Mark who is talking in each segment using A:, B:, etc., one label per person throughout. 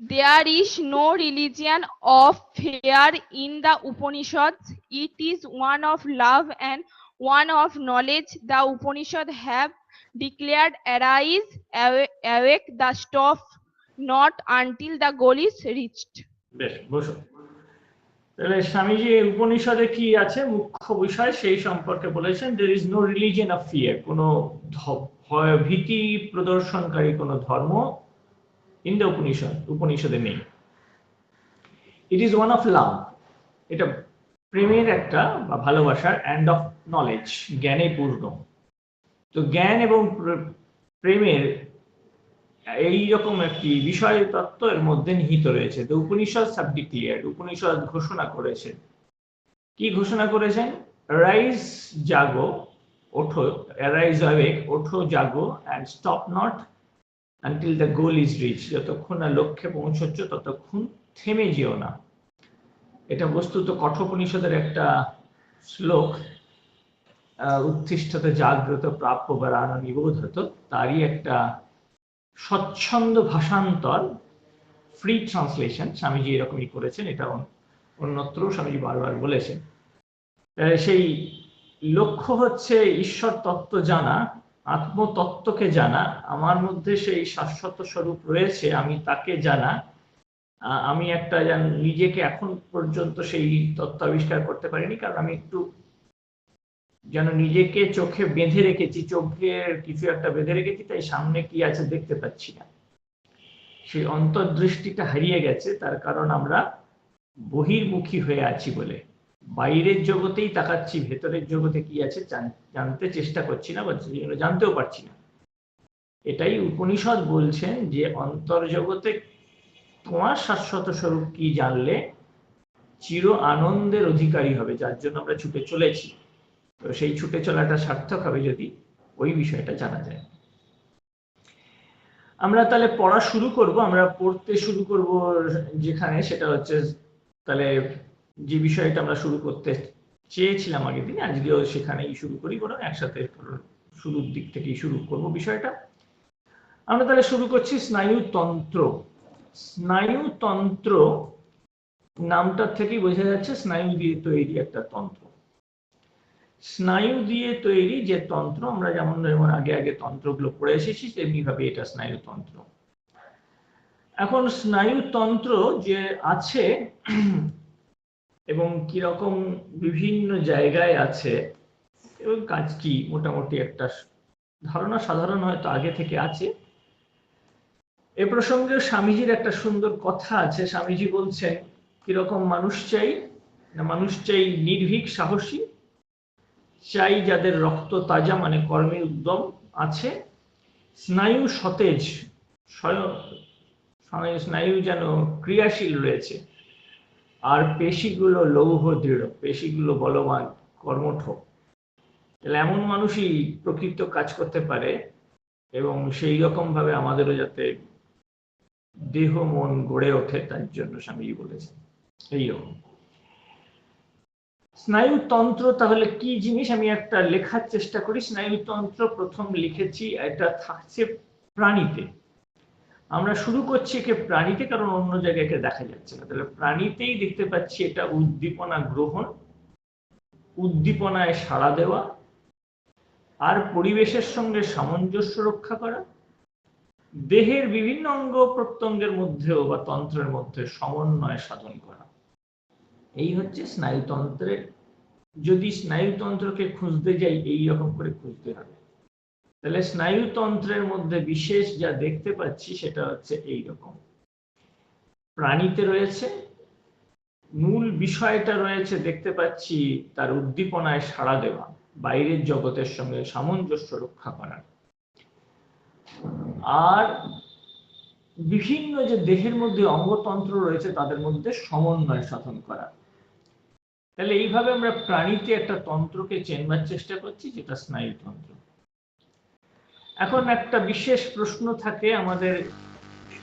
A: There is no religion of fear in the Upanishads. It is one of love and one of knowledge. The Upanishad have declared arise, awa- awake, the stop not until the goal is reached.
B: বেশ বসো তাহলে স্বামীজি উপনিষদে কি আছে মুখ্য বিষয় সেই সম্পর্কে বলেছেন দের ইজ নো রিলিজিয়ন কোনো ভয় প্রদর্শনকারী কোনো ধর্ম ইন দ্য উপনিষদ উপনিষদে নেই। It is one of love এটা প্রেমের একটা বা ভালোবাসার অ্যান্ড অফ নলেজ জ্ঞানে পূর্ণ। তো জ্ঞান এবং প্রেমের এই রকম একটি বিষয় তত্ত্ব এর মধ্যে নিহিত রয়েছে। তো উপনিষদ সাব ডিক্লিয়ার্ড উপনিষদ ঘোষণা করেছেন কি ঘোষণা করেছেন রাইজ জাগো, ওঠো রাইজ অ্যাওয়েক ওঠো, জাগো and stop not until the goal is reach যতক্ষণ না লক্ষ্যে পৌঁছচ্ছ, ততক্ষণ থেমে যেও না। এটা বস্তুত কঠোপনিষদের একটা শ্লোক উত্তিষ্ঠত জাগ্রত প্রাপ্য বারাণ নিবোধত তারই একটা স্বচ্ছন্দ ভাষান্তর ফ্রি ট্রান্সলেশন স্বামীজি এরকমই করেছেন, এটা অন্যত্র স্বামীজি বারবার বলেছেন। সেই লক্ষ্য হচ্ছে ঈশ্বর তত্ত্ব জানা আত্মতত্ত্বকে জানা, আমার মধ্যে সেই শাশ্বত স্বরূপ রয়েছে, আমি তাকে জানা। আমি একটা যেন নিজেকে এখন পর্যন্ত সেই তত্ত্ব আবিষ্কার করতে পারিনি, কারণ আমি একটু যেন নিজেকে চোখে বেঁধে রেখেছি চোখের কিছু একটা বেঁধে রেখেছি, তাই সামনে কি আছে দেখতে পাচ্ছি না। সেই অন্তর্দৃষ্টিটা হারিয়ে গেছে, তার কারণ আমরা বহির্মুখী হয়ে আছি বলে। বাইরের জগতেই তাকাচ্ছি, ভেতরের জগতে কি আছে জানতে চেষ্টা করছি না বা জানতেও পারছি না। এটাই উপনিষদ বলছেন যে অন্তর্জগতে তোমার শাশ্বত স্বরূপ কি জানলে চির আনন্দের অধিকারী হবে, যার জন্য আমরা ছুটে চলেছি। তো সেই ছুটে চলাটা সার্থক হবে যদি ওই বিষয়টা জানা যায়। আমরা তাহলে পড়া শুরু করব, আমরা পড়তে শুরু করব যেখানে সেটা হচ্ছে তাহলে যে বিষয়টা আমরা শুরু করতে চেয়েছিলাম আগের দিনে আজকেও সেখানেই শুরু করি, বরং একসাথে শুরুর দিক থেকেই শুরু করব বিষয়টা। আমরা তাহলে শুরু করছি স্নায়ুতন্ত্র। স্নায়ুতন্ত্র নামটার থেকেই বোঝা যাচ্ছে স্নায়ু দিয়ে তৈরি একটা তন্ত্র। স্নায়ু দিয়ে তৈরি যে তন্ত্র, আমরা যেমন যেমন আগে আগে তন্ত্রগুলো পড়ে এসেছি তেমনি ভাবে এটা স্নায়ুতন্ত্র। এখন স্নায়ুতন্ত্র যে আছে এবং কীরকম বিভিন্ন জায়গায় আছে? এবং কাজ কি? মোটামুটি একটা ধারণা সাধারণ হয়তো আগে থেকে আছে। এ প্রসঙ্গে স্বামীজির একটা সুন্দর কথা আছে। স্বামীজি বলছেন, কীরকম মানুষ চাই? না, মানুষ চাই নির্ভীক, সাহসী, চাই যাদের রক্ত তাজা মানে কর্মে উদ্যম আছে। স্নায়ু সতেজ স্নায়ু যেন ক্রিয়াশীল রয়েছে। আর পেশিগুলো লৌহ দৃঢ়, পেশিগুলো বলবান, কর্মঠ। তাহলে এমন মানুষই প্রকৃত কাজ করতে পারে এবং সেই রকম ভাবে আমাদেরও যাতে দেহ, মন গড়ে ওঠে, তার জন্য স্বামীজি বলেছেন। এইরকম স্নায়ুতন্ত্র তাহলে কি জিনিস? আমি একটা লেখার চেষ্টা করি। স্নায়ুতন্ত্র প্রথম লিখেছি, এটা থাকছে প্রাণীতে। আমরা শুরু করছি একে প্রাণীতে, কারণ অন্য জায়গায় একে দেখা যাচ্ছে না। তাহলে প্রাণীতেই দেখতে পাচ্ছি এটা উদ্দীপনা গ্রহণ, উদ্দীপনায় সাড়া দেওয়া, আর পরিবেশের সঙ্গে সামঞ্জস্য রক্ষা করা, দেহের বিভিন্ন অঙ্গ প্রত্যঙ্গের মধ্যেও বা তন্ত্রের মধ্যে সমন্বয় সাধন করা। এই হচ্ছে স্নায়ুতন্ত্রের, যদি স্নায়ুতন্ত্রকে খুঁজতে যাই, এই রকম করে খুঁজতে হবে। তাহলে স্নায়ুতন্ত্রের মধ্যে বিশেষ যা দেখতে পাচ্ছি সেটা হচ্ছে এই রকম প্রাণীতে রয়েছে, মূল বিষয়টা রয়েছে দেখতে পাচ্ছি তার উদ্দীপনায় সাড়া দেওয়া, বাইরের জগতের সঙ্গে সামঞ্জস্য রক্ষা করা আর বিভিন্ন যে দেহের মধ্যে অঙ্গতন্ত্র রয়েছে তাদের মধ্যে সমন্বয় সাধন করা। তাহলে এইভাবে আমরা প্রাণীতে একটা তন্ত্রকে চেনবার চেষ্টা করছি, যেটা স্নায়ুতন্ত্র। এখন একটা বিশেষ প্রশ্ন থাকে, আমাদের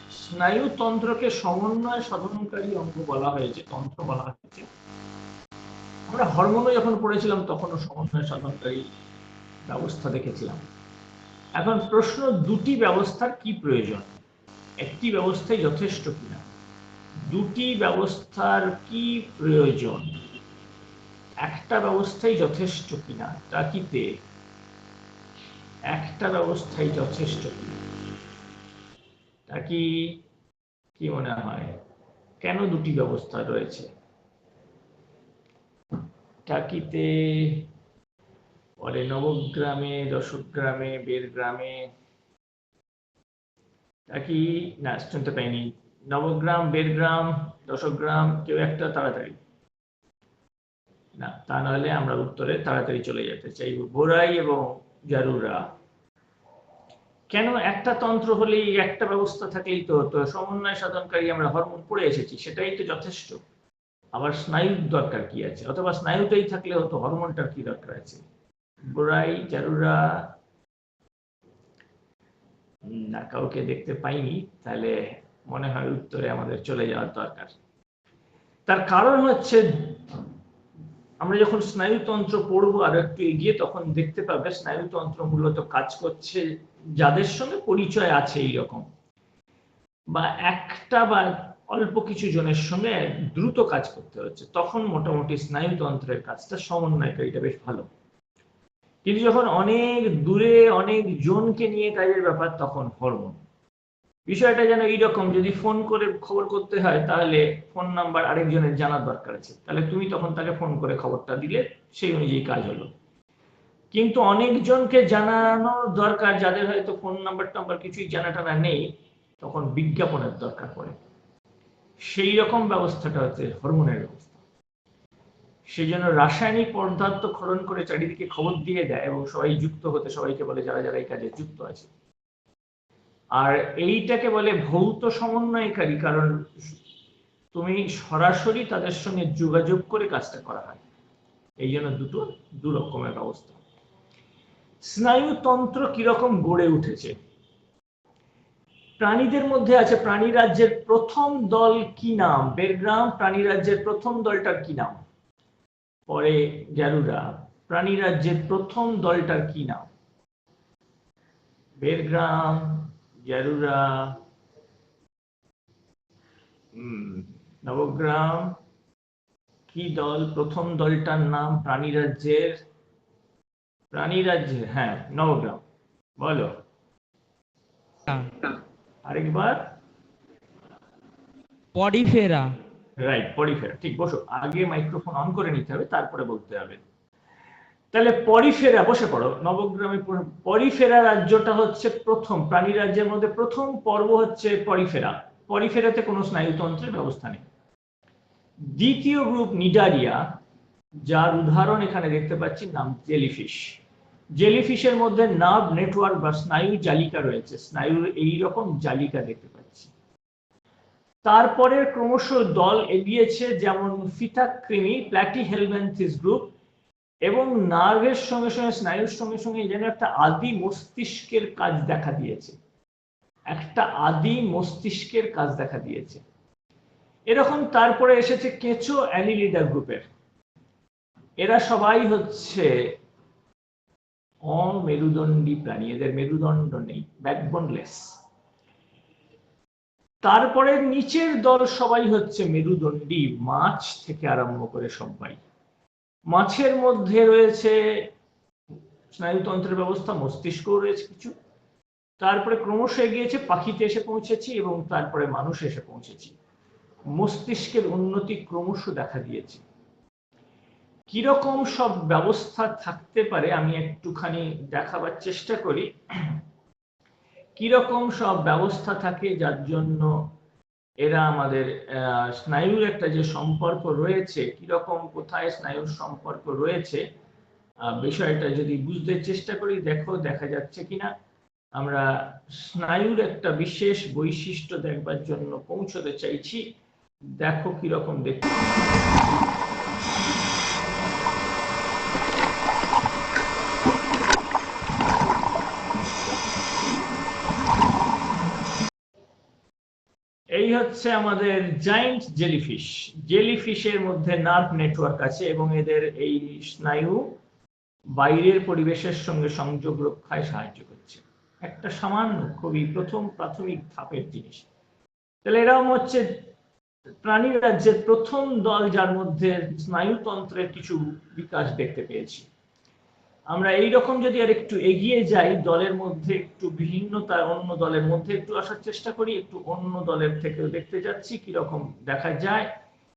B: স্নায়ুতন্ত্রকে সমন্বয় সাধনকারী অঙ্গ বলা হয়েছে তন্ত্র বলা হয়েছে। আমরা হরমোনও যখন পড়েছিলাম, তখনও সমন্বয় সাধনকারী ব্যবস্থা দেখেছিলাম। এখন প্রশ্ন, দুটি ব্যবস্থার কি প্রয়োজন? একটি ব্যবস্থাই যথেষ্ট কিনা? দুটি ব্যবস্থার কি প্রয়োজন? একটা ব্যবস্থাই যথেষ্ট কিনা? টাকিতে একটা ব্যবস্থাই যথেষ্ট। কিনা টাকি কি মনে হয়? কেন দুটি ব্যবস্থা রয়েছে? টাকিতে পরে নবগ্রামে, দশগ্রামে, বেরগ্রামে। টাকি না, শুনতে পাইনি। নবগ্রাম, বেরগ্রাম, দশগ্রাম, কেউ একটা তাড়াতাড়ি। না, তা নাহলে আমরা উত্তরে তাড়াতাড়ি চলে যেতে চাইব। বোরাই এবং জারুরা। কেন একটা তন্ত্র হলেই একটা ব্যবস্থা থাকলেই তো হতো? সমন্বয় সাধনকারী আমরা হরমোন পড়ে এসেছি, সেটাই তো যথেষ্ট। আবার স্নায়ুর দরকার কি আছে? অথবা স্নায়ুটাই থাকলে হতো হরমোনটার কি দরকার আছে? বোরাই জারুরা। না, কাউকে দেখতে পাইনি, তাহলে মনে হয় উত্তরে আমাদের চলে যাওয়ার দরকার। তার কারণ হচ্ছে আমরা যখন স্নায়ুতন্ত্র পড়ব আর একটু এগিয়ে, তখন দেখতে পাবে স্নায়ুতন্ত্র মূলত কাজ করছে যাদের সঙ্গে পরিচয় আছে এইরকম। বা একটা বা অল্প কিছু জনের সঙ্গে দ্রুত কাজ করতে হচ্ছে। তখন মোটামুটি স্নায়ুতন্ত্রের কাজটা সমন্বয়কারীটা বেশ ভালো। কিন্তু যখন অনেক দূরে অনেক জনকে নিয়ে কাজের ব্যাপার, তখন হরমোন। বিষয়টা যেন এইরকম, যদি ফোন করে খবর করতে হয়, তাহলে ফোন নাম্বার আরেকজনের জানার দরকার আছে। তাহলে তুমি তখন তাকে ফোন করে খবরটা দিলে, সেই অনুযায়ী কাজ হলো। কিন্তু অনেকজনকে জানানোর দরকার, যাদের হয়তো ফোন নাম্বার টাম্বার কিছুই জানা টানা নেই, তখন বিজ্ঞাপনের দরকার পড়ে। সেই রকম ব্যবস্থাটা হচ্ছে হরমোনের ব্যবস্থা। সেই জন্য রাসায়নিক পদার্থ খরণ করে চারিদিকে খবর দিয়ে দেয় এবং সবাই যুক্ত হতে, সবাইকে বলে যারা যারা এই কাজে যুক্ত আছে। আর এইটাকে বলে ভৌত সমন্বয়কারী, কারণ তুমি সরাসরি তাদের সঙ্গে যোগাযোগ করে কাজটা করা হয়। এই জন্য দুটো, দু রকমের ব্যবস্থা। স্নায়ুতন্ত্র কীরকম গড়ে উঠেছে? প্রাণীদের মধ্যে আছে প্রাণী রাজ্যের প্রথম দল কি নাম? বেরগ্রাম প্রাণী রাজ্যের প্রথম দলটার কি নাম? পরে জারুরা প্রাণী রাজ্যের প্রথম দলটার কি নাম? বেরগ্রাম জারুরা উম, নবগ্রাম কি দল প্রথম দলটার নাম প্রাণী রাজ্যের প্রাণী রাজ্যের হ্যাঁ নবগ্রাম বলো আরেকবার
C: পডিফেরা
B: রাইট পরিফেরা ঠিক বসো আগে মাইক্রোফোন অন করে নিতে হবে তারপরে বলতে হবে তাহলে পরিফেরা, বসে পড়ো, নবগ্রামে। পরিফেরা রাজ্যটা হচ্ছে প্রথম, প্রাণী রাজ্যের মধ্যে প্রথম পর্ব হচ্ছে পরিফেরা। পরিফেরাতে কোনো স্নায়ুতন্ত্রের ব্যবস্থা নেই। দ্বিতীয় গ্রুপ নিডারিয়া, যার উদাহরণ এখানে দেখতে পাচ্ছি, নাম জেলিফিশ। জেলিফিশের মধ্যে নার্ভ নেটওয়ার্ক বা স্নায়ু জালিকা রয়েছে। স্নায়ুর এই রকম জালিকা দেখতে পাচ্ছি। তারপরে ক্রমশ দল এগিয়েছে, যেমন ফিথাক্রিমি প্ল্যাটি হেলভেন্থিস গ্রুপ এবং নার্ভের সঙ্গে সঙ্গে, স্নায়ুর সঙ্গে সঙ্গে যেন একটা আদি মস্তিষ্কের কাজ দেখা দিয়েছে। একটা আদি মস্তিষ্কের কাজ দেখা দিয়েছে। এরকম তারপরে এসেছে কেঁচো অ্যানিলিডা গ্রুপের। এরা সবাই হচ্ছে অমেরুদণ্ডী প্রাণী, এদের মেরুদণ্ড নেই ব্যাকবোনলেস তারপরে নিচের দল সবাই হচ্ছে মেরুদণ্ডী, মাছ থেকে আরম্ভ করে সবাই। মাছের মধ্যে রয়েছে স্নায়ুতন্ত্রের ব্যবস্থা, মস্তিষ্কও রয়েছে কিছু। তারপরে ক্রমশ এগিয়েছে পাখিতে এসে পৌঁছেছি এবং তারপরে মানুষ এসে পৌঁছেছি। মস্তিষ্কের উন্নতি ক্রমশ দেখা দিয়েছে। কীরকম সব ব্যবস্থা থাকতে পারে আমি একটুখানি দেখাবার চেষ্টা করি। কীরকম সব ব্যবস্থা থাকে যার জন্য এরা আমাদের স্নায়ুর একটা যে সম্পর্ক রয়েছে, কীরকম, কোথায় স্নায়ুর সম্পর্ক রয়েছে বিষয়টা যদি বুঝতে চেষ্টা করি, দেখো, দেখা যাচ্ছে কিনা, আমরা স্নায়ুর একটা বিশেষ বৈশিষ্ট্য দেখবার জন্য পৌঁছতে চাইছি। দেখো কীরকম দেখতে এই হচ্ছে আমাদের জায়েন্ট জেলিফিশ জেলিফিশের মধ্যে নার্ভ নেটওয়ার্ক আছে এবং এদের এই স্নায়ু বাইরের পরিবেশের সঙ্গে সংযোগ রক্ষায় সাহায্য করছে। একটা সামান্য, খুবই প্রথম প্রাথমিক ধাপের জিনিস। তাহলে এরকম হচ্ছে প্রাণী রাজ্যের প্রথম দল যার মধ্যে স্নায়ুতন্ত্রের কিছু বিকাশ দেখতে পেয়েছি। আমরা এই রকম যদি আর একটু এগিয়ে যাই, দলের মধ্যে একটু ভিন্নতা, অন্য দলের মধ্যে একটু আসার চেষ্টা করি, একটু অন্য দলের থেকেও দেখতে যাচ্ছি কি রকম দেখা যায়।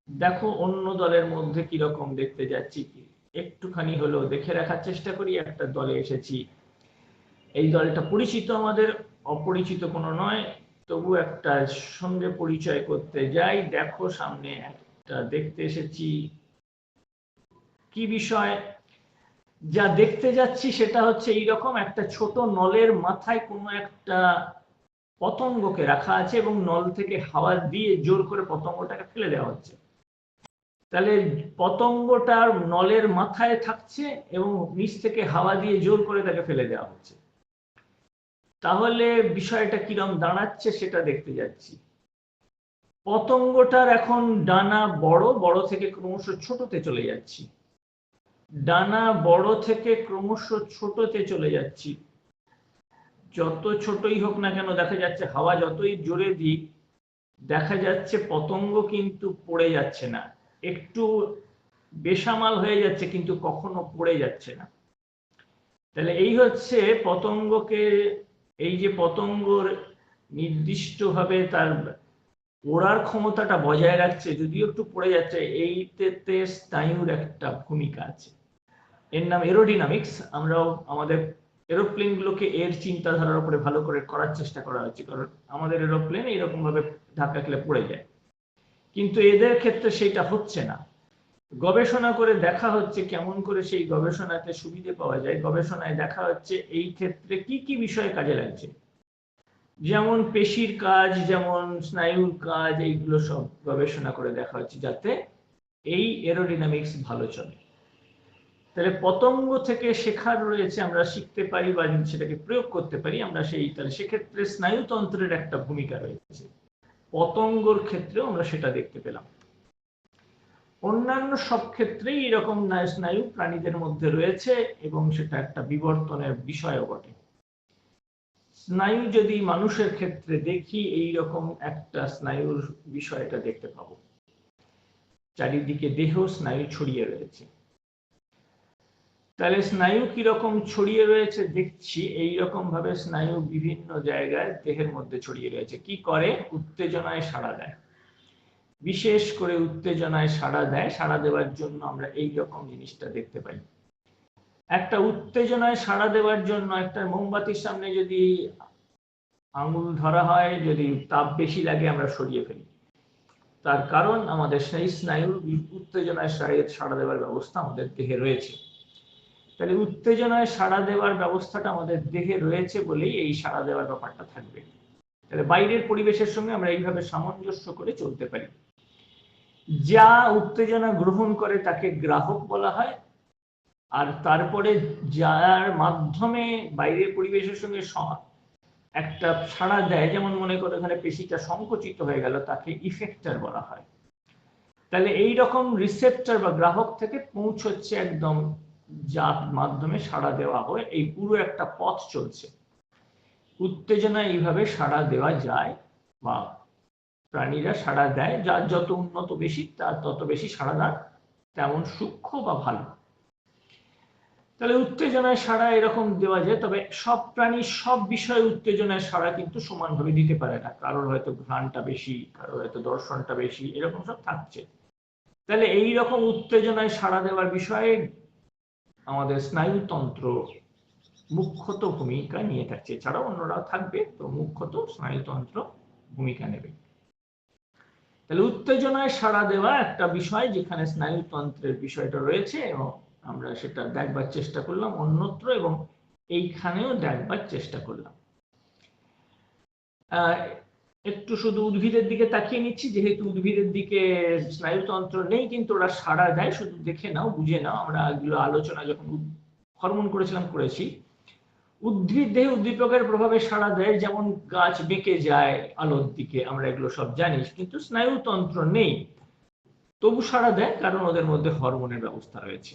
B: দেখো, অন্য দলের মধ্যে কি রকম দেখতে যাচ্ছি কি? একটুখানি হলেও দেখে রাখার চেষ্টা করি, একটা দলে এসেছি। এই দলটা পরিচিত আমাদের, অপরিচিত কোনো নয়। তবু একটা সঙ্গে পরিচয় করতে যাই। দেখো, সামনে একটা দেখতে এসেছি। কি বিষয়? যা দেখতে যাচ্ছি সেটা হচ্ছে এইরকম একটা ছোট নলের মাথায় কোনো একটা পতঙ্গকে রাখা আছে এবং নল থেকে হাওয়া দিয়ে জোর করে পতঙ্গটাকে ফেলে দেওয়া হচ্ছে। তাহলে পতঙ্গটার নলের মাথায় থাকছে এবং নিচ থেকে হাওয়া দিয়ে জোর করে তাকে ফেলে দেওয়া হচ্ছে। তাহলে বিষয়টা কিরম দাঁড়াচ্ছে সেটা দেখতে যাচ্ছি। পতঙ্গটার এখন ডানা বড় বড় থেকে ক্রমশ ছোটতে চলে যাচ্ছি। ডানা বড় থেকে ক্রমশ ছোটতে চলে যাচ্ছি। যত ছোটই হোক না কেন দেখা যাচ্ছে হাওয়া যতই জোরে দিক, দেখা যাচ্ছে পতঙ্গ কিন্তু পড়ে যাচ্ছে না। একটু বেসামাল হয়ে যাচ্ছে কিন্তু কখনো পড়ে যাচ্ছে না। তাহলে এই হচ্ছে পতঙ্গকে, এই যে পতঙ্গর নির্দিষ্টভাবে তার ওড়ার ক্ষমতাটা বজায় রাখছে, যদিও একটু পড়ে যাচ্ছে, এইতে স্নায়ুর একটা ভূমিকা আছে। এর নাম এরোডিনামিক্স আমরাও আমাদের এরোপ্লেন গুলোকে এর চিন্তাধারার উপরে ভালো করে করার চেষ্টা করা হচ্ছে, কারণ আমাদের এরোপ্লেন এইরকম ভাবে ধাক্কা খেলে পড়ে যায়। কিন্তু এদের ক্ষেত্রে সেটা হচ্ছে না। গবেষণা করে দেখা হচ্ছে কেমন করে সেই গবেষণাতে সুবিধে পাওয়া যায়। গবেষণায় দেখা হচ্ছে এই ক্ষেত্রে কি কি বিষয়ে কাজে লাগছে। যেমন পেশির কাজ, যেমন স্নায়ুর কাজ, এইগুলো সব গবেষণা করে দেখা হচ্ছে যাতে এই এরোডিনামিক্স ভালো চলে। তাহলে পতঙ্গ থেকে শেখার রয়েছে, আমরা শিখতে পারি বা সেটাকে প্রয়োগ করতে পারি, আমরা সেই, তাহলে সেক্ষেত্রে স্নায়ুতন্ত্রের একটা ভূমিকা রয়েছে। পতঙ্গর ক্ষেত্রেও আমরা সেটা দেখতে পেলাম। অন্যান্য সব ক্ষেত্রেই এরকম স্নায়ু প্রাণীদের মধ্যে রয়েছে এবং সেটা একটা বিবর্তনের বিষয়ও বটে। স্নায়ু যদি মানুষের ক্ষেত্রে দেখি এই রকম একটা স্নায়ুর বিষয়টা দেখতে পাবো। চারিদিকে দেহ স্নায়ু ছড়িয়ে রয়েছে। তাহলে স্নায়ু কীরকম ছড়িয়ে রয়েছে দেখছি এই রকম ভাবে স্নায়ু বিভিন্ন জায়গায় দেহের মধ্যে ছড়িয়ে রয়েছে। কি করে? উত্তেজনায় সাড়া দেয়। বিশেষ করে উত্তেজনায় সাড়া দেয়, সাড়া দেওয়ার জন্য আমরা এই রকম জিনিসটা দেখতে পাই। একটা উত্তেজনায় সাড়া দেওয়ার জন্য একটা মোমবাতির সামনে যদি আঙুল ধরা হয়, যদি তাপ বেশি লাগে, আমরা সরিয়ে ফেলি। তার কারণ আমাদের সেই স্নায়ুর উত্তেজনায় সাড়া দেওয়ার ব্যবস্থা আমাদের দেহে রয়েছে। তাহলে উত্তেজনায় সাড়া দেওয়ার ব্যবস্থাটা আমাদের দেহে রয়েছে বলেই এই সাড়া দেওয়ার ব্যাপারটা থাকবে। তাহলে বাইরের পরিবেশের সঙ্গে আমরা এইভাবে সামঞ্জস্য করে চলতে পারি। যা উত্তেজনা গ্রহণ করে তাকে গ্রাহক বলা হয়। আর তারপরে যার মাধ্যমে বাইরের পরিবেশের সঙ্গে একটা সাড়া দেয়, যেমন মনে করো এখানে পেশিটা সংকুচিত হয়ে গেল, তাকে ইফেক্টার বলা হয়। তাহলে এই রকম রিসেপ্টার বা গ্রাহক থেকে পৌঁছচ্ছে একদম যার মাধ্যমে সাড়া দেওয়া হয়, এই পুরো একটা পথ চলছে। উত্তেজনা এইভাবে সাড়া দেওয়া যায় বা প্রাণীরা সাড়া দেয়, যার যত উন্নত বেশি, তার তত বেশি সাড়া দেয়, তেমন সূক্ষ্ম বা ভালো। তাহলে উত্তেজনায় সাড়া এরকম দেওয়া যায়, তবে সব প্রাণী সব বিষয়ে উত্তেজনায় সাড়া কিন্তু সমানভাবে দিতে পারে না। কারোর হয়তো ঘ্রাণটা বেশি, কারোর হয়তো দর্শনটা বেশি, এরকম সব থাকছে। তাহলে এই রকম উত্তেজনায় সাড়া দেওয়ার বিষয়ে আমাদের স্নায়ুতন্ত্র মুখ্যত ভূমিকা নিয়ে থাকছে। এছাড়াও অন্যরাও থাকবে, তো মুখ্যত স্নায়ুতন্ত্র ভূমিকা নেবে। তাহলে উত্তেজনায় সাড়া দেওয়া একটা বিষয় যেখানে স্নায়ুতন্ত্রের বিষয়টা রয়েছে এবং আমরা সেটা দেখবার চেষ্টা করলাম, অন্যত্র এবং এইখানেও দেখবার চেষ্টা করলাম। একটু শুধু উদ্ভিদের দিকে তাকিয়ে নিচ্ছি, যেহেতু উদ্ভিদের দিকে স্নায়ুতন্ত্র নেই, কিন্তু ওরা সাড়া দেয়, শুধু দেখে নাও, বুঝে নাও। আমরা এগুলো আলোচনা যখন হরমোন করেছিলাম, করেছি। উদ্ভিদ, দেহে উদ্দীপকের প্রভাবে সাড়া দেয়, যেমন গাছ বেঁকে যায় আলোর দিকে, আমরা এগুলো সব জানি, কিন্তু স্নায়ুতন্ত্র নেই। তবু সাড়া দেয়, কারণ ওদের মধ্যে হরমোনের ব্যবস্থা রয়েছে।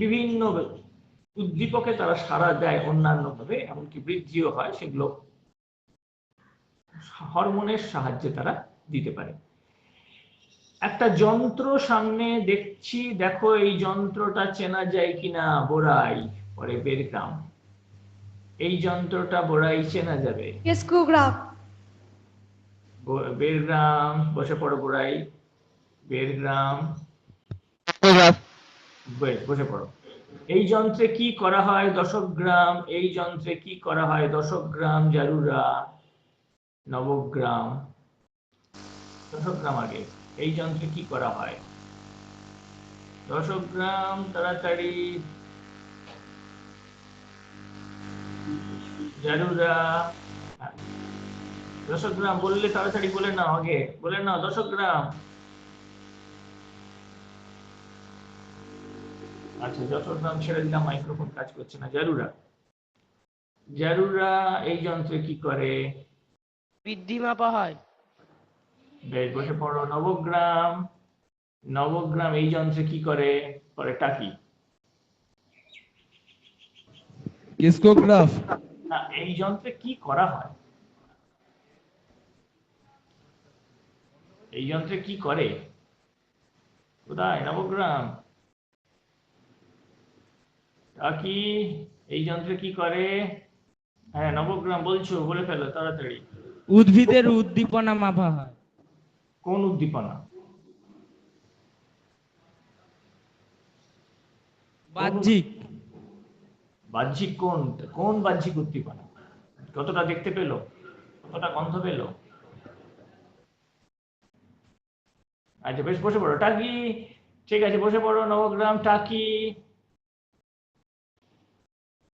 B: বিভিন্ন উদ্দীপকে তারা সাড়া দেয় অন্যান্য ভাবে এমনকি বৃদ্ধিও হয়, সেগুলো হরমোনের সাহায্যে তারা দিতে পারে। একটা যন্ত্র সামনে দেখছি দেখো এই যন্ত্রটা চেনা যায় কিনা? বোরাই পরে বেরগ্রাম এই যন্ত্রটা বোরাই চেনা যাবে? বেরগ্রাম বসে পড়ো বোরাই। বেরগ্রাম বসে পড়ো। এই যন্ত্রে কি করা হয়? দশক গ্রাম। এই যন্ত্রে কি করা হয়? দশক গ্রাম জারুরা। নবগ্রাম। দশক গ্রাম আগে। এই যন্ত্রে কি করা হয়? দশক গ্রাম তাড়াতাড়ি হ্যাঁ। বললে তাড়াতাড়ি বলে নাও আগে। বলে নাও দশক গ্রাম আচ্ছা চট্টগ্রাম ছেড়ে দিলাম, মাইক্রোফোন কাজ করছে না। জারুরা জারুরা এই যন্ত্রে কি করে?
D: বৃদ্ধি মাপা হয়।
B: বেশ বসে পড়ো। নবগ্রাম নবগ্রাম এই যন্ত্রে কি করে? করে টাকি
E: ডিস্কোগ্রাফ
B: না এই যন্ত্রে কি করা হয়? এই যন্ত্রে কি করে? কোথায়? নবগ্রাম। টাকি এই যন্ত্রে কি করে? হ্যাঁ নবগ্রাম বলছো বলে ফেলো তাড়াতাড়ি।
E: উদ্ভিদের উদ্দীপনা মাপা হয়।
B: কোন উদ্দীপনা?
E: বাহ্যিক।
B: বাহ্যিক কোন কোন বাহ্যিক উদ্দীপনা? কতটা দেখতে পেল? কতটা গন্ধ পেল? আচ্ছা বেশ বসে পড়ো। টাকি ঠিক আছে বসে পড়ো নবগ্রাম টাকি।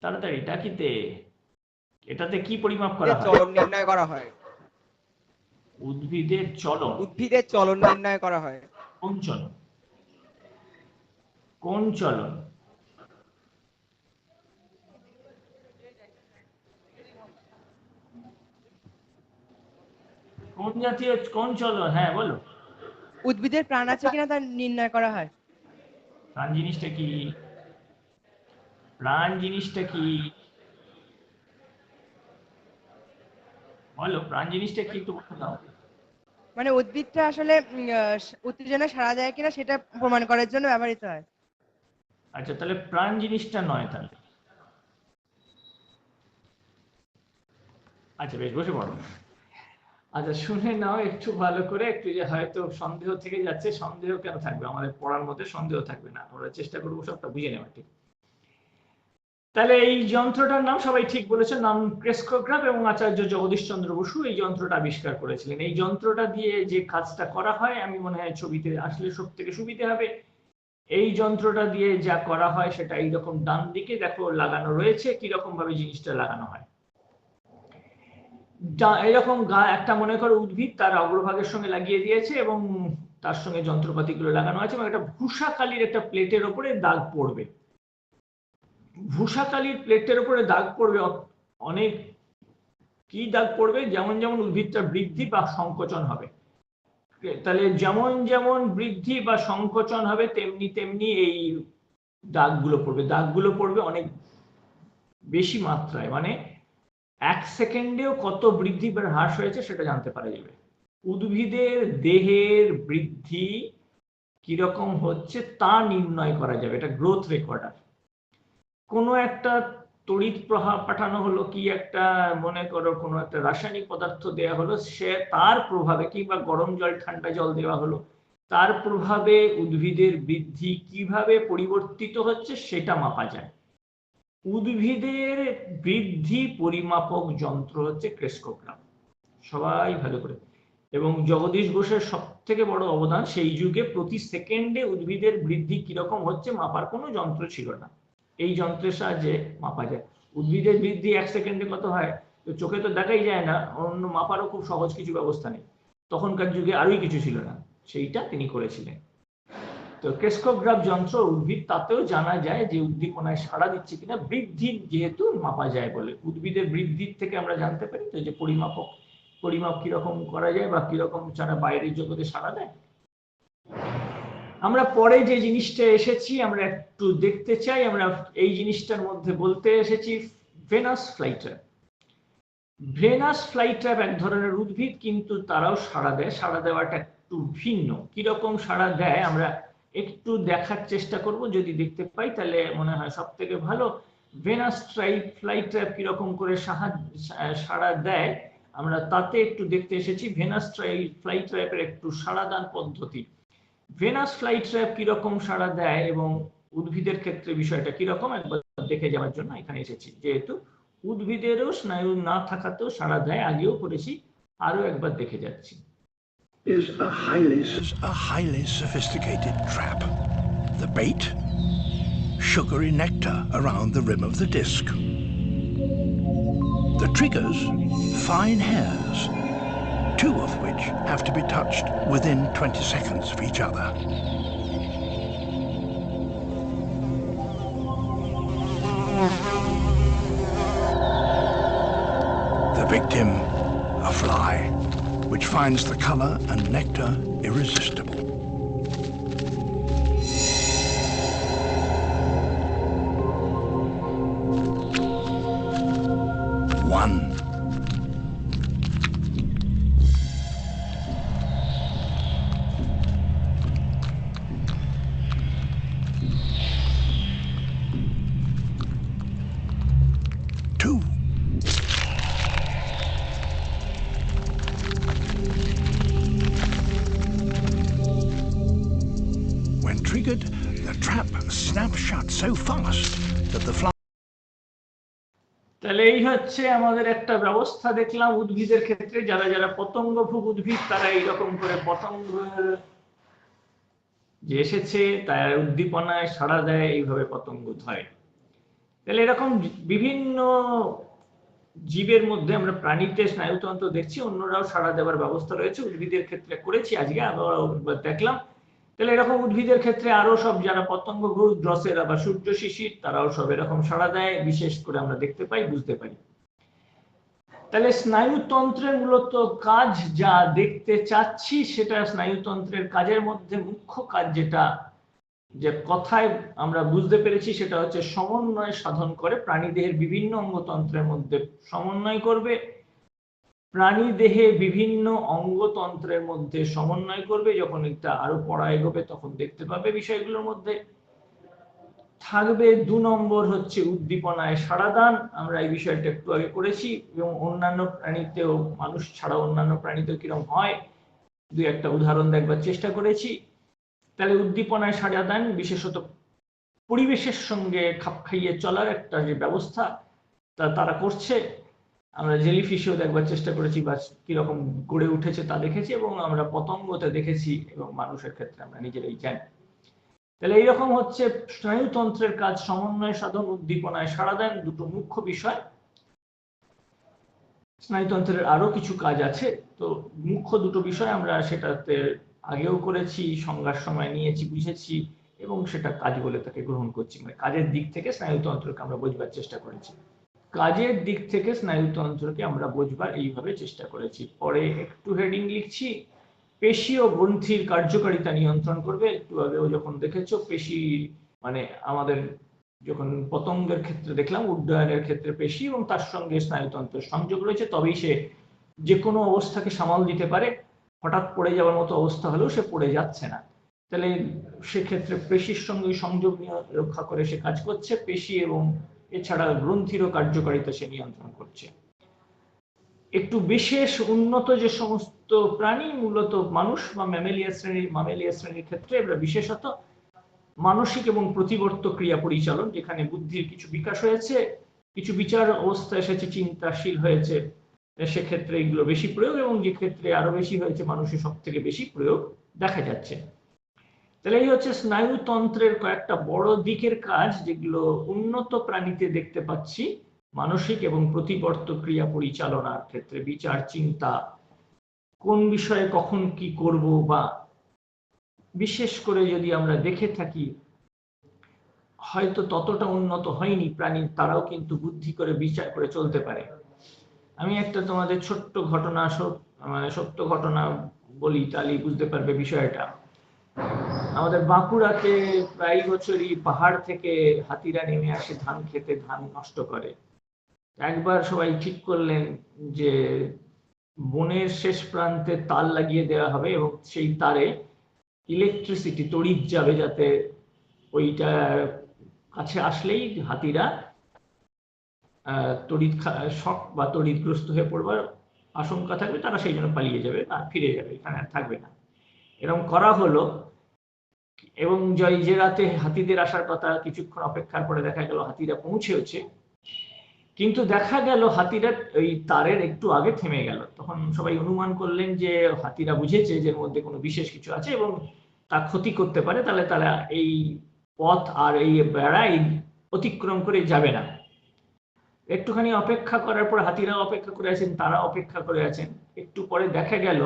B: তাড়াতাড়ি টাকিতে। এটাতে কি পরিমাপ করা হয়?
F: চলন নির্ণয় করা হয়।
B: উদ্ভিদের চলন।
F: উদ্ভিদের চলন নির্ণয় করা হয়।
B: কোন চলন? কোন চলন? কোন জাতীয় কোন চলন? হ্যাঁ বলো।
F: উদ্ভিদের প্রাণ আছে কিনা তা নির্ণয় করা হয়।
B: প্রাণ জিনিসটা কি? প্রাণ জিনিসটা কি? বলো প্রাণ জিনিসটা কি একটু দাও।
F: মানে উদ্ভিদটা আসলে উত্তেজনা সারা দেয় কিনা সেটা প্রমাণ করার জন্য ব্যবহৃত হয়।
B: আচ্ছা তাহলে প্রাণ জিনিসটা নয় তাহলে। আচ্ছা বেশ বসে পড়ো। আচ্ছা শুনে নাও একটু ভালো করে একটু যে হয়তো সন্দেহ থেকে যাচ্ছে সন্দেহ কেন থাকবে? আমাদের পড়ার মধ্যে সন্দেহ থাকবে না। আমরা চেষ্টা করব সবটা বুঝে নেওয়ার ঠিক। তাহলে এই যন্ত্রটার নাম সবাই ঠিক বলেছেন, নাম ক্রেস্কোগ্রাফ এবং আচার্য জগদীশ চন্দ্র বসু এই যন্ত্রটা আবিষ্কার করেছিলেন। এই যন্ত্রটা দিয়ে যে কাজটা করা হয়, আমি মনে হয় ছবিতে আসলে সব থেকে সুবিধে হবে। এই যন্ত্রটা দিয়ে যা করা হয়, সেটা এইরকম ডান দিকে দেখো লাগানো রয়েছে কীরকম ভাবে জিনিসটা লাগানো হয়। এরকম গা, একটা মনে করো উদ্ভিদ তার অগ্রভাগের সঙ্গে লাগিয়ে দিয়েছে এবং তার সঙ্গে যন্ত্রপাতিগুলো লাগানো আছে এবং একটা ভূষা কালির একটা প্লেটের ওপরে দাগ পড়বে। ভূষা কালির প্লেটের ওপরে দাগ পড়বে অনেক। কি দাগ পড়বে? যেমন যেমন উদ্ভিদটা বৃদ্ধি বা সংকোচন হবে। তাহলে যেমন যেমন বৃদ্ধি বা সংকোচন হবে, তেমনি তেমনি এই দাগগুলো পড়বে। দাগগুলো পড়বে অনেক বেশি মাত্রায়। মানে এক সেকেন্ডেও কত বৃদ্ধি বা হ্রাস হয়েছে সেটা জানতে পারা যাবে। উদ্ভিদের দেহের বৃদ্ধি কীরকম হচ্ছে তা নির্ণয় করা যাবে। এটা গ্রোথ রেকর্ডার কোনো একটা তড়িৎ প্রভাব পাঠানো হলো, কি একটা মনে করো কোনো একটা রাসায়নিক পদার্থ দেওয়া হলো, সে তার প্রভাবে কিংবা গরম জল, ঠান্ডা জল দেওয়া হলো, তার প্রভাবে উদ্ভিদের বৃদ্ধি কীভাবে পরিবর্তিত হচ্ছে সেটা মাপা যায়। উদ্ভিদের বৃদ্ধি পরিমাপক যন্ত্র হচ্ছে ক্রেস্কোগ্রাম। সবাই ভালো করে। এবং জগদীশ ঘোষের সব থেকে বড় অবদান সেই যুগে প্রতি সেকেন্ডে উদ্ভিদের বৃদ্ধি কীরকম হচ্ছে মাপার কোনো যন্ত্র ছিল না। এই যন্ত্রের সাহায্যে মাপা যায়। উদ্ভিদের বৃদ্ধি এক সেকেন্ডে কত হয়, তো চোখে তো দেখাই যায় না, অন্য মাপারও খুব সহজ কিছু ব্যবস্থা নেই। তখনকার যুগে আরোই কিছু ছিল না, সেইটা তিনি করেছিলেন। তো ক্রেস্কোগ্রাফ যন্ত্র উদ্ভিদ তাতেও জানা যায় যে উদ্দীপনায় সাড়া দিচ্ছে কিনা, বৃদ্ধি যেহেতু মাপা যায় বলে। উদ্ভিদের বৃদ্ধির থেকে আমরা জানতে পারি তো যে পরিমাপক, পরিমাপ কীরকম করা যায় বা কীরকম যারা বাইরের জগতে সাড়া দেয় আমরা পরে যে জিনিসটা এসেছি, আমরা একটু দেখতে চাই, আমরা এই জিনিসটার মধ্যে বলতে এসেছি ভেনাস ফ্লাইট্র্যাপ ভেনাস ফ্লাইট্র্যাপ এক ধরনের উদ্ভিদ, কিন্তু তারাও সাড়া দেয়। সাড়া দেওয়াটা একটু ভিন্ন। কীরকম সাড়া দেয়, আমরা একটু দেখার চেষ্টা করব। যদি দেখতে পাই, তাহলে মনে হয় সব থেকে ভালো। ভেনাস ট্রাইপ ফ্লাই ট্র্যাপ কীরকম করে সাহায্য সাড়া দেয়, আমরা তাতে একটু দেখতে এসেছি। ভেনাস ট্রাই ফ্লাই ট্র্যাপের একটু সাড়াদান পদ্ধতি। ভেনাস ফ্লাই ট্র্যাপ কীরকম সাড়া দেয় এবং উদ্ভিদের ক্ষেত্রে বিষয়টা কীরকম একবার দেখে যাওয়ার জন্য এখানে এসেছি যেহেতু উদ্ভিদেরও স্নায়ু না থাকাতেও সাড়া দেয় আগেও করেছি আরও একবার দেখে যাচ্ছি
C: is a highly
G: is a highly sophisticated trap. The bait? Sugary nectar around the rim of the disc. The triggers? Fine hairs, two of which have to be touched within 20 seconds of each other. The victim, a fly, which finds the color and nectar irresistible. So fast that the fly
B: তাহলে এই হচ্ছে আমাদের একটা ব্যবস্থা দেখলাম উদ্ভিদের ক্ষেত্রে, যারা যারা পতঙ্গভোগ উদ্ভিদ, তারা এইরকম করে পতঙ্গ যে এসেছে, তার উদ্দীপনায় সাড়া দেয়, এইভাবে পতঙ্গ ধরে। তাহলে এরকম বিভিন্ন জীবের মধ্যে আমরা প্রাণীতে স্নায়ুতন্ত্র দেখছি, অন্যরাও সাড়া দেওয়ার ব্যবস্থা রয়েছে, উদ্ভিদের ক্ষেত্রে করেছি, আজকে আবার দেখলাম তাহলে এরকম উদ্ভিদের ক্ষেত্রে আরও সব যারা পতঙ্গ দ্রসেরা বা সূর্য শিশির, তারাও সব এরকম সাড়া দেয়, বিশেষ করে আমরা দেখতে পাই, বুঝতে পারি। তাহলে স্নায়ুতন্ত্রের মূলত কাজ যা দেখতে চাচ্ছি, সেটা স্নায়ুতন্ত্রের কাজের মধ্যে মুখ্য কাজ যেটা, যে কথায় আমরা বুঝতে পেরেছি, সেটা হচ্ছে সমন্বয় সাধন করে প্রাণীদেহের বিভিন্ন অঙ্গতন্ত্রের মধ্যে সমন্বয় করবে। প্রাণী দেহে বিভিন্ন অঙ্গতন্ত্রের মধ্যে সমন্বয় করবে, যখন এটা আরও পড়া এগোবে, তখন দেখতে পাবে বিষয়গুলোর মধ্যে। থাকবে দু নম্বর হচ্ছে উদ্দীপনায় সাড়াদান আমরা এই বিষয়টা একটু আগে করেছি, এবং অন্যান্য প্রাণীতেও, মানুষ ছাড়া অন্যান্য প্রাণীতেও কীরকম হয়। দুই একটা উদাহরণ দেখবার চেষ্টা করেছি। তাহলে উদ্দীপনায় সাড়াদান বিশেষত পরিবেশের সঙ্গে খাপ খাইয়ে চলার একটা যে ব্যবস্থা তা তারা করছে। আমরা জেলিফিশও দেখবার চেষ্টা করেছি বা কীরকম গড়ে উঠেছে তা দেখেছি এবং আমরা পতঙ্গতে দেখেছি এবং মানুষের ক্ষেত্রে আমরা নিজেরাই জানি। তাহলে এইরকম হচ্ছে স্নায়ুতন্ত্রের কাজ, সমন্বয় সাধন, উদ্দীপনায় সাড়া দেন দুটো মুখ্য বিষয়। স্নায়ুতন্ত্রের আরও কিছু কাজ আছে। তো মুখ্য দুটো বিষয় আমরা সেটাতে আগেও করেছি সংজ্ঞার সময় নিয়েছি, বুঝেছি এবং সেটা কাজ বলে তাকে গ্রহণ করছি। মানে কাজের দিক থেকে স্নায়ুতন্ত্রকে আমরা বোঝবার চেষ্টা করেছি। কাজের দিক থেকে স্নায়ুতন্ত্রকে আমরা বোঝবার এইভাবে চেষ্টা করেছি। পরে একটু হেডিং লিখছি, পেশি ও গ্রন্থির কার্যকারিতা নিয়ন্ত্রণ করবে। একটু আগেও যখন দেখেছ, পেশি মানে আমাদের যখন পতঙ্গের ক্ষেত্রে দেখলাম, উড্ডয়নের ক্ষেত্রে পেশি এবং তার সঙ্গে স্নায়ুতন্ত্রের সংযোগ রয়েছে, তবেই সে যে কোনো অবস্থাকে সামাল দিতে পারে। হঠাৎ পড়ে যাওয়ার মতো অবস্থা হলেও সে পড়ে যাচ্ছে না। তাহলে সেক্ষেত্রে পেশির সঙ্গে সংযোগ নিয়ে রক্ষা করে সে কাজ করছে। পেশি এবং এছাড়া গ্রন্থিরও কার্যকারিতা সে নিয়ন্ত্রণ করছে। একটু বিশেষ উন্নত যে সমস্ত প্রাণী মূলত মানুষ বা ম্যামেলিয়া শ্রেণির মামেলিয়া শ্রেণির ক্ষেত্রে এবার বিশেষত মানসিক এবং প্রতিবর্ত ক্রিয়া পরিচালন, যেখানে বুদ্ধির কিছু বিকাশ হয়েছে, কিছু বিচার অবস্থা এসেছে, চিন্তাশীল হয়েছে, সেক্ষেত্রে এগুলো বেশি প্রয়োগ এবং যে ক্ষেত্রে আরও বেশি হয়েছে মানুষের সব থেকে বেশি প্রয়োগ দেখা যাচ্ছে। তাহলে এই হচ্ছে স্নায়ুতন্ত্রের কয়েকটা বড় দিকের কাজ যেগুলো উন্নত প্রাণীতে দেখতে পাচ্ছি, মানসিক এবং প্রতিবর্ত ক্রিয়া পরিচালনার ক্ষেত্রে, বিচার, চিন্তা, কোন বিষয়ে কখন কি করব বা বিশেষ করে যদি আমরা দেখে থাকি, হয়তো ততটা উন্নত হয়নি প্রাণী তারাও কিন্তু বুদ্ধি করে বিচার করে চলতে পারে। আমি একটা তোমাদের ছোট্ট ঘটনা মানে সত্য ঘটনা বলি তাহলে বুঝতে পারবে বিষয়টা। আমাদের বাঁকুড়াতে প্রায় বছরই পাহাড় থেকে হাতিরা নেমে আসে, ধান খেতে, ধান নষ্ট করে। একবার সবাই ঠিক করলেন যে বনের শেষ প্রান্তে তার লাগিয়ে দেওয়া হবে এবং সেই তারে ইলেকট্রিসিটি তড়িৎ যাবে যাতে ওইটা কাছে আসলেই হাতিরা তড়িৎ শক বা তড়িৎগ্রস্ত হয়ে পড়বার আশঙ্কা থাকবে, তারা সেই জন্য পালিয়ে যাবে আর ফিরে যাবে, এখানে থাকবে না। এরকম করা হলো। এবং জয় যে রাতে হাতিদের আসার কথা কিছুক্ষণ অপেক্ষার পরে দেখা গেল হাতিরা পৌঁছেওছে কিন্তু দেখা গেল হাতিরা ওই তারের একটু আগে থেমে গেল। তখন সবাই অনুমান করলেন যে হাতিরা বুঝেছে যে এর মধ্যে কোনো বিশেষ কিছু আছে এবং তা ক্ষতি করতে পারে, তাহলে তারা এই পথ আর এই বেড়া এই অতিক্রম করে যাবে না। একটুখানি অপেক্ষা করার পর হাতিরা অপেক্ষা করে আছেন তারা অপেক্ষা করে আছেন। একটু পরে দেখা গেল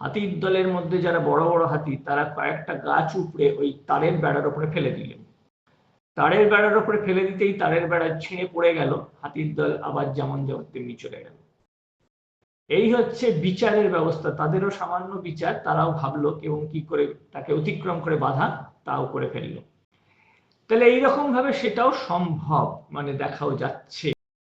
B: হাতির দলের মধ্যে যারা বড় বড় হাতি, তারা কয়েকটা গাছ উপড়ে ওই তারের বেড়ার উপরে ফেলে দিলেন। তারের বেড়ার উপরে ফেলে দিতেই তারের বেড়া ছিঁড়ে পড়ে গেল, হাতির দল আবার যেমন যেমন তেমনি চলে গেল। এই হচ্ছে বিচারের ব্যবস্থা, তাদেরও সামান্য বিচার, তারাও ভাবলো এবং কি করে তাকে অতিক্রম করে বাধা, তাও করে ফেলল। তাহলে এইরকম ভাবে সেটাও সম্ভব মানে দেখাও যাচ্ছে।